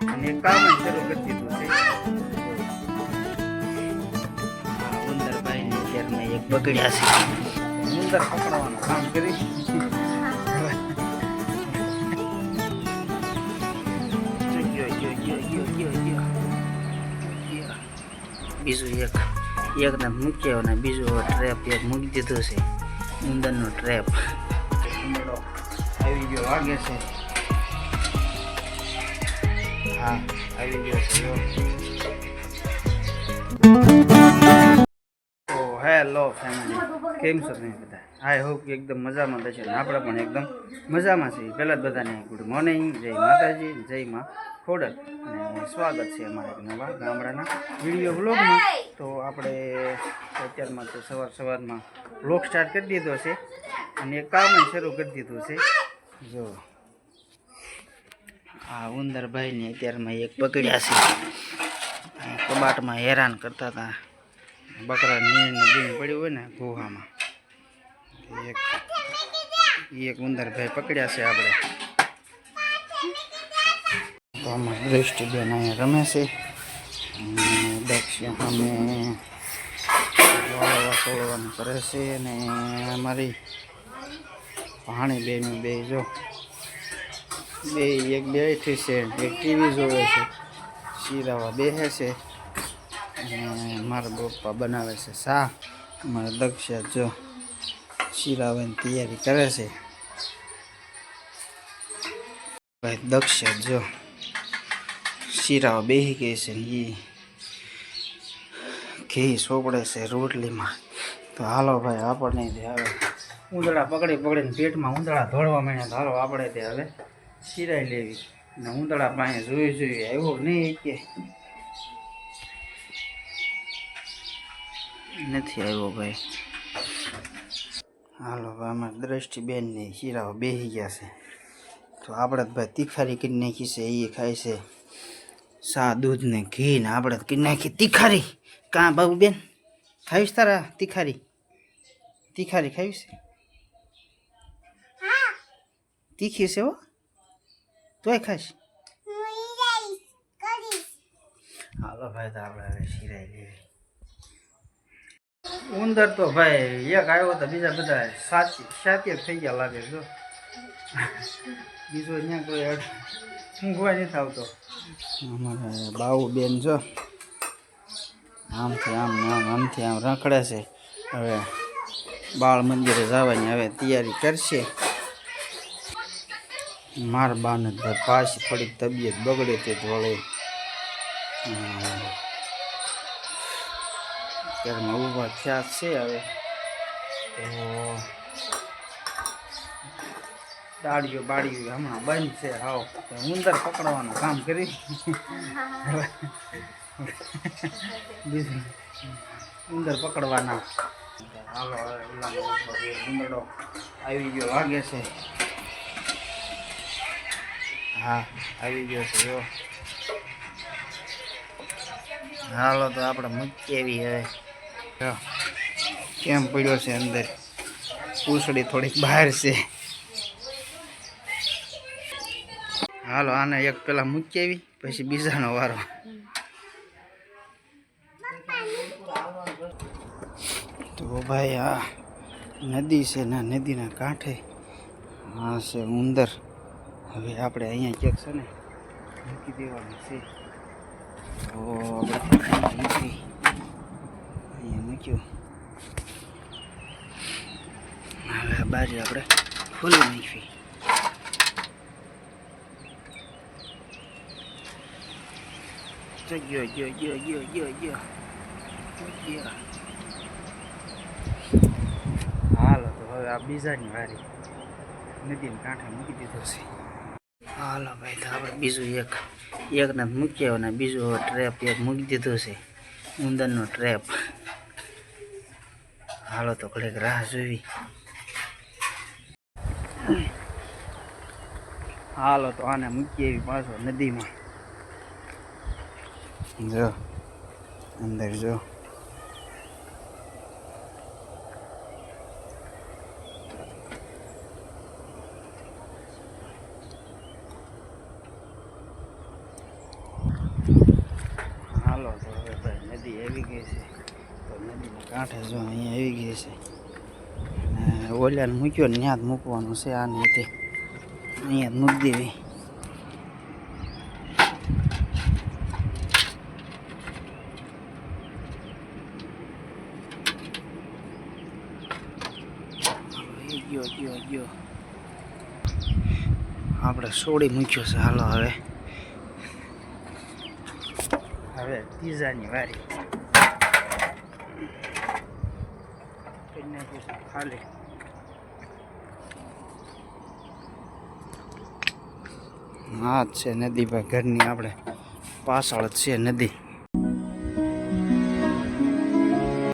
અને કામ શરૂ કરી દીધું છે. આ! ઉંદરભાઈને અત્યારમાં એક બગડ્યા છે. ઉંદર પકડવાનું કામ કરી. બીજું એક એકને મૂક્યો અને બીજું ટ્રેપ એક મૂકી દીધો છે. ઉંદરનો ટ્રેપ આવી ગયો વાગે છે. હા, આવી ગયો છે. Hello family. કેમ છો તમે બધા? આઈ હોપ એકદમ મજામાં થશે અને આપણે પણ એકદમ મજામાં છીએ. પહેલાં જ બધાને ગુડ મોર્નિંગ જય માતાજી, જય માં ખોડલ. અને સ્વાગત છે અમારા નવા ગામડાના વીડિયો બ્લોગમાં તો આપણે અત્યારમાં તો સવાર સવારમાં વ્લોગ સ્ટાર્ટ કરી દીધો છે. અને કામ શરૂ કરી દીધું છે. જો આ ઉંદરભાઈને અત્યારમાં એક પકડ્યા છે. કબાટમાં હેરાન કરતા હતા. બકરા નીણને બીણ પડ્યું હોય ને ગુહામાં. એક એક ઉંદરભાઈ પકડ્યા છે આપણે. તો આમાં દૃષ્ટિબેન અહીંયા રમે છે. અને અમે સોળવાનું કરે છે અને અમારી પાણી બેનું બે જો બે, એક બેઠી છે, એક ટીવી જોવે છે. શીરાવા બેસે છે. અને મારા પપ્પા બનાવે છે શાક. મારા દક્ષા જો શીરાવાની તૈયારી કરે છે. ભાઈ દક્ષા જો શીરાવા બેસી ગઈ છે એ ઘી સોપડે છે રોટલીમાં. તો હાલો ભાઈ, આપણને તે હવે. ઉંદડા પકડી પકડીને પેટમાં ઉંદડા ધોળવા માંડ્યા તો હાલો, આપણે તે હવે શીરાઈ લેવી ને ઉંદડા પાસે જોઈ જોઈ આવ્યો નહીં કે. નથી આવ્યો ભાઈ. હાલો ભાઈ અમારે દ્રષ્ટિબેન ને શીરાઓ બેસી ગયા છે. તો આપણે ભાઈ તીખારી કરી નાખી છે એ ખાય છે. સા દૂધ ને ઘી ને આપણે કરી નાખી તીખારી. કાં બાબુ બેન ખાવીશ તારા તીખારી? તીખારી ખાવીશ તીખી છે હો. તોય ખાઈશ. હાલો ભાઈ તો આપણે હવે લેવી ઉંદર તો ભાઈ એક આવ્યો તો બીજા બધા સાચી સાચી થઈ ગયા લાગે જો. બીજો અહીંયા કોઈ ઊંઘવા નથી થતો અમારે બાઉ બેન જો આમથી આમ આમ આમથી આમ રખડે છે. હવે બાળ મંદિરે જવાની હવે તૈયારી કરશે. માર બાને પાછી થોડીક તબિયત બગડે તે વળે. અત્યારમાં ઊભા થયા છે હવે. તો દાડીઓ બાડીઓ હમણાં બંધ છે. હાવ. ઉંદર પકડવાનું કામ કરી. ઉંદર પકડવાના. હાલો, ઉંદરડો આવી ગયો, વાગે છે. હા, આવી ગયો છે, જો. હાલો તો આપણે મૂકી આવી હવે કેમ પડ્યો છે અંદર? પૂછડી થોડીક બહાર છે. હાલો, આને એક પેલા મૂકી આવી પછી બીજાનો વારો. તો ભાઈ, આ નદી છે ને નદીના કાંઠે, આ છે ઉંદર. હવે આપણે અહીંયા ક્યાંક છે ને, મૂકી દેવાનું છે. તો આપણે અહીંયા મૂક્યું. હવે બારી આપણે ખોલી નાખી ગયો ગયો ગયો ગયો ગયો ગયો ગયો હાલો, તો હવે આ બીજાની વારી. નદીના કાંઠે મૂકી દીધો છે. હાલો ભાઈ, તો આપણે બીજું એક, એકને મૂક્યો અને બીજું ટ્રેપ એક મૂકી દીધો છે, ઉંદરનો ટ્રેપ હાલો, તો ઘડીક રાહ જોવી. હાલો, તો આને મૂકી એવી પાછો નદીમાં. જો, અંદર જો નદી આવી ગઈ છે. તો નદીના કાંઠે જો અહીંયા આવી ગઈ છે. ઓલિયાને મૂક્યો ને ત્યાં જ મૂકવાનું છે આને રીતે અહીંયા જ મૂકી દેવી. ગયો ગયો ગયો. આપણે સોડી મૂક્યો છે હાલો હવે. હવે પીઝાની વારી. ખાલી. હા છે નદી ભાઈ ઘરની આપણે પાછળ જ છે નદી.